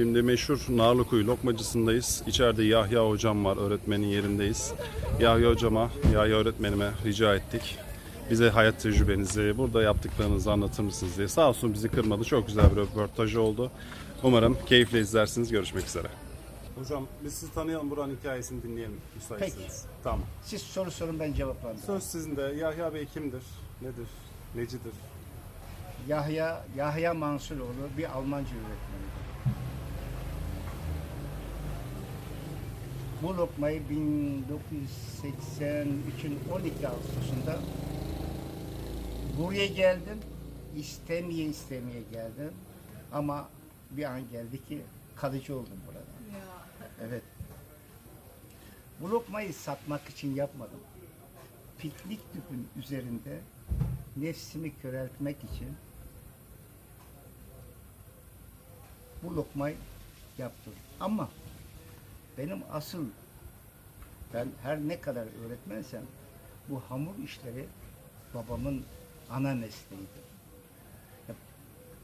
Şimdi meşhur Narlıkuyu lokmacısındayız. İçeride Yahya hocam var, öğretmenin yerindeyiz. Yahya hocama, Yahya öğretmenime rica ettik. Bize hayat tecrübenizi, burada yaptıklarınızı anlatır mısınız diye. Sağ olsun bizi kırmadı. Çok güzel bir röportaj oldu. Umarım keyifle izlersiniz. Görüşmek üzere. Hocam biz sizi tanıyalım, buranın hikayesini dinleyelim müsaitseniz. Tamam. Siz soru sorun ben cevaplandırırım. Söz sizin de. Yahya Bey kimdir? Nedir? Necidir? Yahya, Yahya Mansuroğlu bir Almanca öğretmenidir. Bu lokmayı 1983'ün 12 Ağustos'unda buraya geldim. İstemeye istemeye geldim. Ama bir an geldi ki kalıcı oldum burada. Evet. Bu lokmayı satmak için yapmadım. Piknik tüpün üzerinde nefsimi köreltmek için bu lokmayı yaptım. Ama benim asıl ben her ne kadar öğretmensem bu hamur işleri babamın ana mesleğiydi.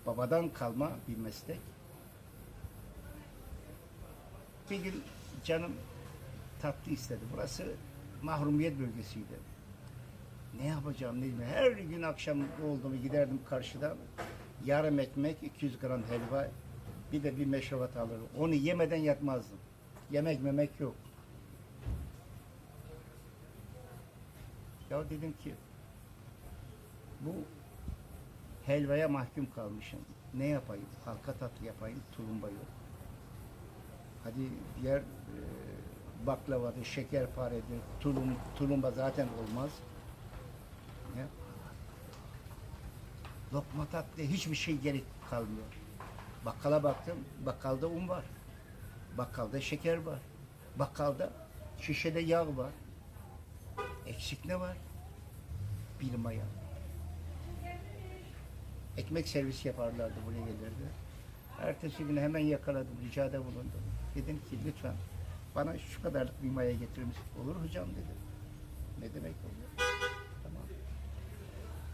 Babadan kalma bir meslek. Bir gün canım tatlı istedi. Burası mahrumiyet bölgesiydi. Ne yapacağım ne. Her gün akşam oldu mu giderdim karşıdan. Yarım ekmek, 200 gram helva, bir de bir meşrubat alırım. Onu yemeden yatmazdım. Yemek memek yok. Ya dedim ki bu helvaya mahkum kalmışım. Ne yapayım? Halka tatlı yapayım, tulumba yok. Hadi diğer e, baklavadır, şekerparedir, tulum, tulumba zaten olmaz. Ne? Lokma tatlı hiçbir şey gerek kalmıyor. Bakkala baktım, bakkalda un var. Bakkalda şeker var. Bakkalda şişede yağ var. Eksik ne var? Bir maya. Ekmek servisi yaparlardı buraya gelirdi. Ertesi gün hemen yakaladım, ricada bulundum. Dedim ki lütfen bana şu kadarlık bir maya getirir? Olur hocam dedim. Ne demek olur? Tamam.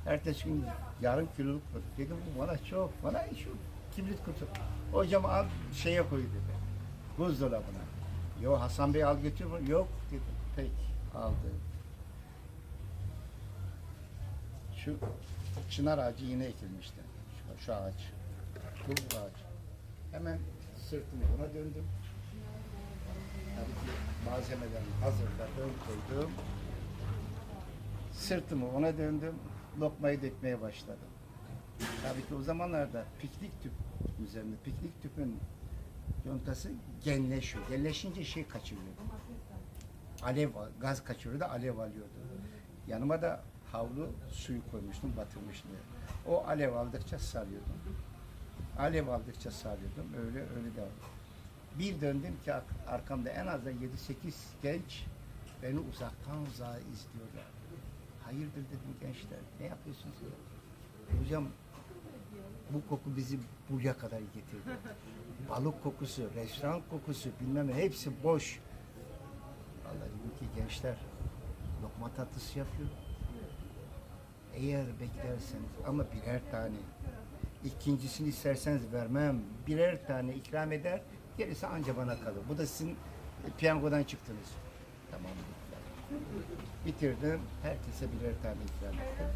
Ertesi gün yarım kiloluk. Dedim bu bana çok, bana şu kibrit kutu. Hocam al şeye koy dedi. Buzdolabına. Yo Hasan Bey al götür? Yok dedim. Peki aldı. Şu çınar ağacı yine ekilmişti. Şu, şu ağaç. Bu ağaç. Hemen sırtımı ona döndüm. Tabii ki malzemelerini hazırladım, koydum. Sırtımı ona döndüm. Lokmayı dökmeye başladım. Tabii ki o zamanlarda piknik tüp üzerinde, piknik tüpün yontası genleşiyor. Genleşince şey kaçırıyor. Alev, gaz kaçırıyor da alev alıyordu. Yanıma da havlu suyu koymuştum, batırmıştım. O alev aldıkça sarıyordum. Alev aldıkça sarıyordum. Öyle öyle devam. Bir döndüm ki ar- arkamda en az da 7-8 genç beni uzaktan uzağa izliyorlar. Hayırdır dedim gençler, ne yapıyorsunuz? ya? Hocam bu koku bizi buraya kadar getirdi. Balık kokusu, restoran kokusu, bilmem ne hepsi boş. Vallahi dedim ki gençler lokma tatlısı yapıyor. Eğer beklerseniz ama birer tane. İkincisini isterseniz vermem. Birer tane ikram eder. Gerisi anca bana kalır. Bu da sizin piyangodan çıktınız. Tamam. Bitirdim. Herkese birer tane ikram ettim.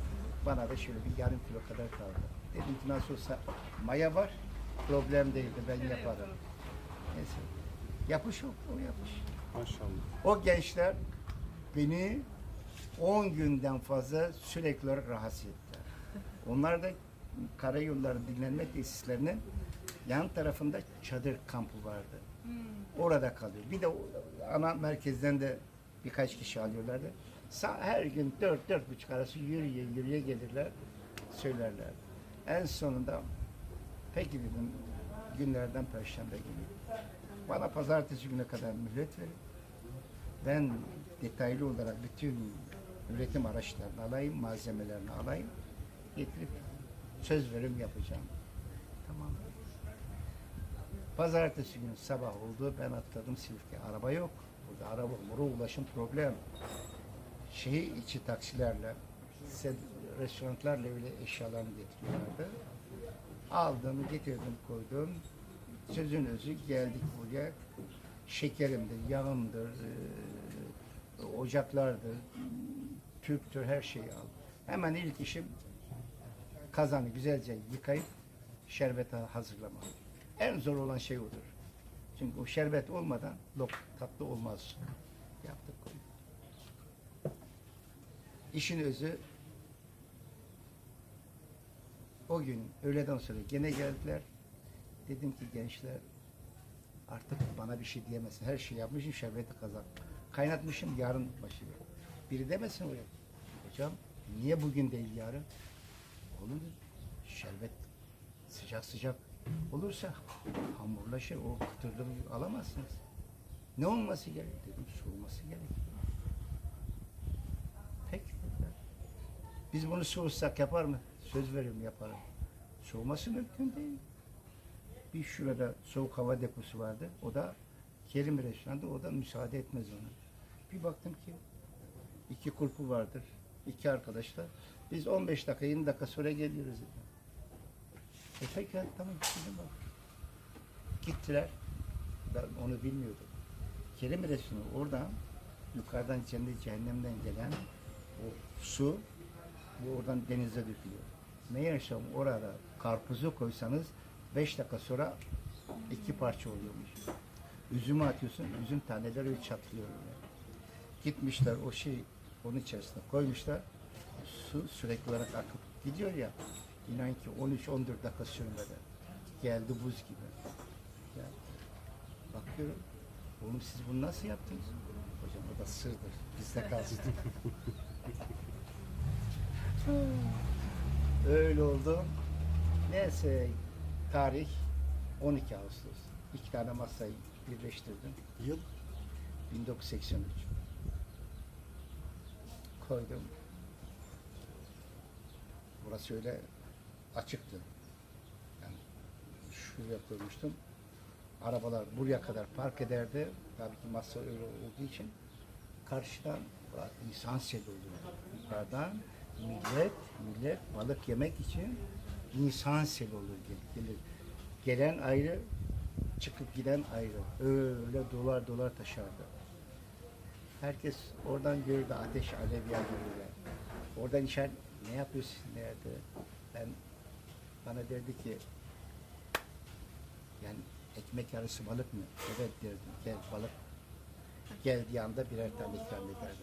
Bana da şöyle bir yarım kilo kadar kaldı. Dedim ki nasıl olsa maya var. Problem değildi. Ben yaparım. Neyse. Yapış o. O yapış. Maşallah. O gençler beni 10 günden fazla sürekli rahatsız ettiler. Onlar da karayolları dinlenme tesislerinin yan tarafında çadır kampı vardı. Orada kalıyor. Bir de o ana merkezden de birkaç kişi alıyorlardı. Sa- Her gün dört, dört buçuk arası yürüye yürüye gelirler, söylerler. En sonunda peki dedim günlerden perşembe günü. Bana pazartesi güne kadar mühlet verin. Ben detaylı olarak bütün üretim araçlarını alayım, malzemelerini alayım, getirip söz verim yapacağım. Tamam. Pazartesi günü sabah oldu, ben atladım Silifke. Araba yok. Burada araba, muru ulaşım problem. Şehir içi taksilerle, restoranlarla öyle eşyalarını getiriyorlardı. Aldım, getirdim, koydum. Sözün özü geldik buraya. Şekerimdir, yağımdır, e, ocaklardır, tüptür her şeyi al. Hemen ilk işim kazanı güzelce yıkayıp şerbete hazırlamak. En zor olan şey odur. Çünkü o şerbet olmadan lok tatlı olmaz. Yaptık. İşin özü o gün öğleden sonra gene geldiler. Dedim ki gençler artık bana bir şey diyemezsin. Her şey yapmışım şerbeti kazan. Kaynatmışım yarın başlıyor. Biri demesin oraya. Hocam niye bugün değil yarın? Dedi. Şerbet sıcak sıcak olursa hamurlaşır. O kıtırlığı alamazsınız. Ne olması gerek dedim. Soğuması gerek. Peki. Biz bunu soğutsak yapar mı? Söz veriyorum yaparım. Soğuması mümkün değil. Bir şurada soğuk hava deposu vardı. O da Kerim restoranda o da müsaade etmez ona. Bir baktım ki iki kulpu vardır. iki arkadaşlar. Biz 15 dakika 20 dakika sonra geliyoruz dedi. E peki tamam dedim bak. Gittiler. Ben onu bilmiyordum. Kerim restoranı oradan yukarıdan cennet cehennemden gelen o su bu oradan denize dökülüyor. Meğersem orada karpuzu koysanız 5 dakika sonra iki parça oluyormuş. Üzümü atıyorsun, üzüm taneleri öyle çatlıyor. Yani. Gitmişler o şey onun içerisine koymuşlar. Su sürekli olarak akıp gidiyor ya. İnan ki 13-14 dakika sürmeden. Geldi buz gibi. Ya, bakıyorum. Oğlum siz bunu nasıl yaptınız? Hocam o da sırdır. Bizde kalsın. Öyle oldu. Neyse tarih 12 Ağustos. İki tane masayı birleştirdim. Yıl 1983. Koydum. Burası öyle açıktı. Yani şuraya koymuştum. Arabalar buraya kadar park ederdi. Tabii ki masa öyle olduğu için karşıdan insan seli oluyor. Yukarıdan millet, millet balık yemek için insan seli olur gel- gelir. Gelen ayrı, çıkıp giden ayrı. Öyle dolar dolar taşardı. Herkes oradan gördü ateş alev yağdırıyorlar. Oradan işaret ne yapıyorsun nerede? Ben bana derdi ki yani ekmek arası balık mı? Evet derdim. Gel balık. Geldiği anda birer tane ikram ederdi.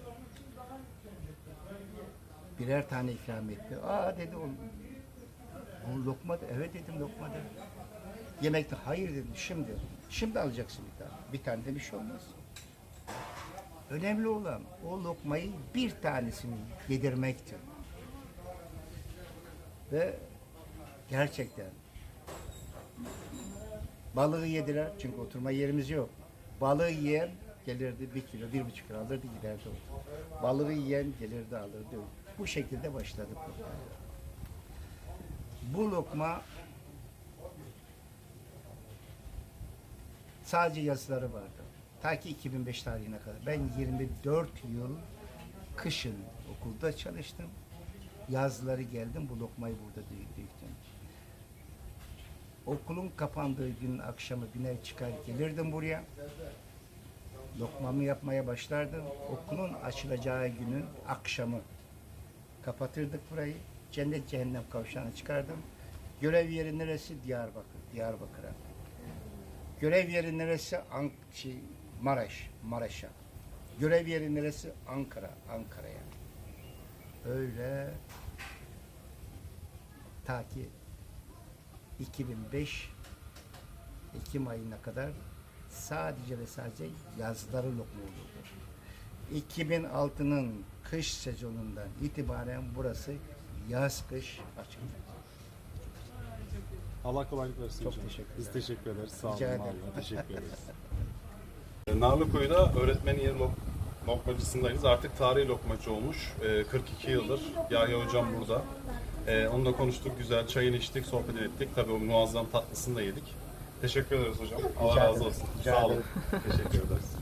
Birer tane ikram etti. Aa dedi o bu lokma da. Evet dedim lokma da. Yemekte hayır dedim şimdi. Şimdi alacaksın bir tane. Bir tane de bir şey olmaz. Önemli olan o lokmayı bir tanesini yedirmektir. Ve gerçekten balığı yediler çünkü oturma yerimiz yok. Balığı yiyen gelirdi bir kilo, bir buçuk kilo alırdı giderdi. Balığı yiyen gelirdi alırdı. Bu şekilde başladık. Bu lokma sadece yazıları vardı. Ta ki 2005 tarihine kadar. Ben 24 yıl kışın okulda çalıştım. Yazları geldim bu lokmayı burada döktüm. Okulun kapandığı gün akşamı biner çıkar gelirdim buraya. Lokmamı yapmaya başlardım. Okulun açılacağı günün akşamı kapatırdık burayı. Cennet cehennem kavşağına çıkardım. Görev yeri neresi? Diyarbakır. Diyarbakır'a. Görev yeri neresi? Ank şey, Maraş. Maraş'a. Görev yeri neresi? Ankara. Ankara'ya. Öyle ta ki 2005 Ekim ayına kadar sadece ve sadece yazları lokma olurdu. 2006'nın kış sezonundan itibaren burası yaz kış açık. Allah kolaylık versin Çok hocam. teşekkürler. Biz teşekkür ederiz. Sağ olun. Rica ederim. Teşekkür ederiz. Narlıkuyu'da öğretmenin yeri lok lokmacısındayız. Artık tarihi lokmacı olmuş. Ee, 42 yıldır. Yahya hocam burada. Ee, onunla konuştuk, güzel çayını içtik, sohbet ettik. Tabii o muazzam tatlısını da yedik. Teşekkür ederiz hocam. Allah Rica razı ederim. olsun. Rica Sağ olun. ederim. Teşekkür ederiz.